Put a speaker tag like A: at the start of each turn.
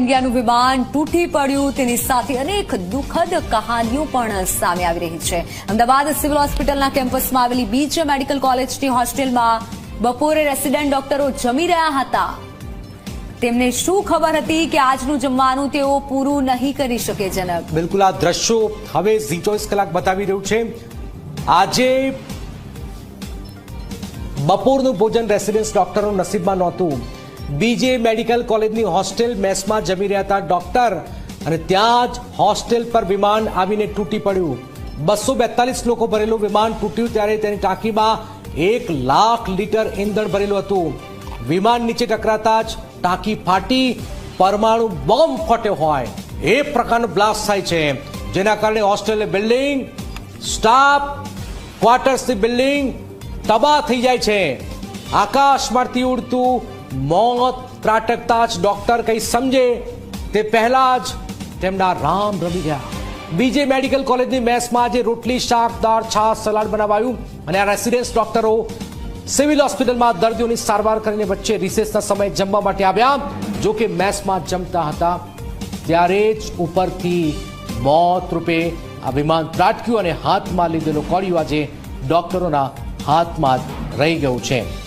A: ઇન્ડિયાનું વિમાન તૂટી પડ્યું. તેની સાથે અનેક દુઃખદ કહાનીઓ પણ સામે આવી રહી છે. અમદાવાદ સિવિલ હોસ્પિટલના કેમ્પસમાં આવેલી બીચ મેડિકલ કોલેજની હોસ્ટેલમાં બપોરે રેસિડેન્ટ ડોક્ટરો જમી રહ્યા હતા. તેમને શું ખબર હતી કે આજનું જમવાનું તેઓ પૂરું નહીં કરી શકે જનક
B: બિલકુલ આ દ્રશ્યો હવે ઝી ચોવીસ કલાક બતાવી રહ્યું છે. આજે બપોરનું ભોજન રેસિડેન્સ ડોક્ટરો નસીબમાં નહોતું. બીજે મેડિકલ કોલેજની હોસ્ટેલ મેસમાં જમી રહ્યા હતા ડોક્ટર. અને ત્યાં જ હોસ્ટેલ પર વિમાન આવીને તૂટી પડ્યું. બસો બેતાલીસ લોકો ભરેલું વિમાન તૂટ્યું ત્યારે તેની ટાંકીમાં એક લાખ લીટર ઈંધણ ભરેલું હતું. વિમાન નીચે ટકરાતા જ ટાંકી ફાટી પરમાણુ બોમ્બ ફટ્યો હોય. એ પ્રકારનો બ્લાસ્ટ થાય છે. જેના કારણે હોસ્ટેલની બિલ્ડિંગ, સ્ટાફ, ક્વાર્ટર્સની બિલ્ડિંગ તબાહ થઈ જાય છે. આકાશમાંથી ઉડતું મોત ત્રાટકતા જ ડોક્ટર કંઈ સમજે, તે પહેલા જ તેમના રામ રમી ગયા. બીજે મેડિકલ કોલેજની મેસમાં આજે રોટલી, શાક, દાળ, છાશ, સલાડ બનાવાયું અને આ રેસિડેન્સ ડોક્ટરો સિવિલ હોસ્પિટલમાં દર્દીઓની સારવાર કરીને વચ્ચે રિસેસના સમયે જમવા માટે આવ્યા. જો કે મેસમાં જમતા હતા, ત્યારે જ ઉપરથી મોત રૂપે આ વિમાન ત્રાટક્યું અને હાથમાં લીધેલું કોળિયું આજે ડોક્ટરોના હાથમાં રહી ગયું છે.